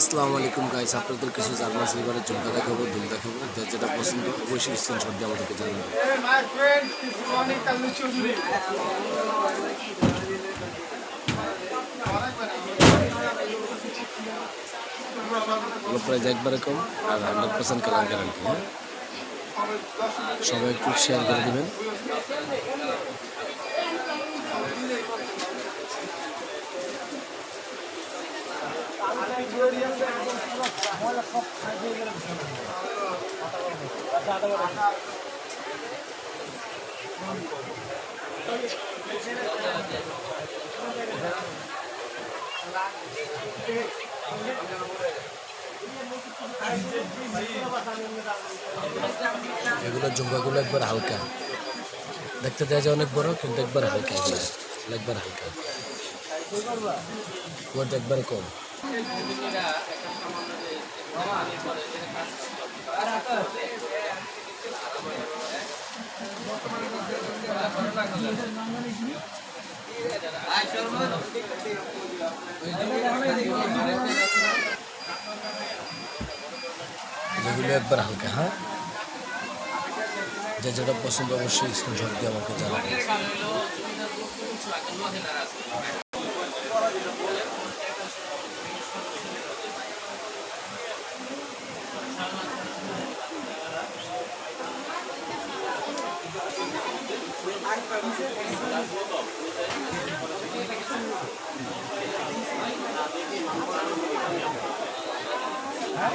আসসালামু আলাইকুম গাইস আপনাদের কিছু জার্মান সিলভারের ঝুমকা দেখাবো দুল দেখাবো। যার যেটা পছন্দ, অবশ্যই স্ক্রিনশট দিয়ে আমাদেরকে জানাবেন। প্রাইস একবারে কম, আর হান্ড্রেড পার্সেন্ট কালার গ্যারান্টি সবাই একটু শেয়ার করে দেবেন। এগুলো ঝুমকাগুলো একবার হালকা। দেখতে দেওয়া যায় অনেক বড়, কিন্তু একবার হালকা একবার হালকা। ওটা একবারে কম। একবার হালকা হ্যাঁ যে যেটা পছন্দ অবশ্যই স্ক্রিনশট দিয়ে আমাকে জানাবেন হ্যাঁ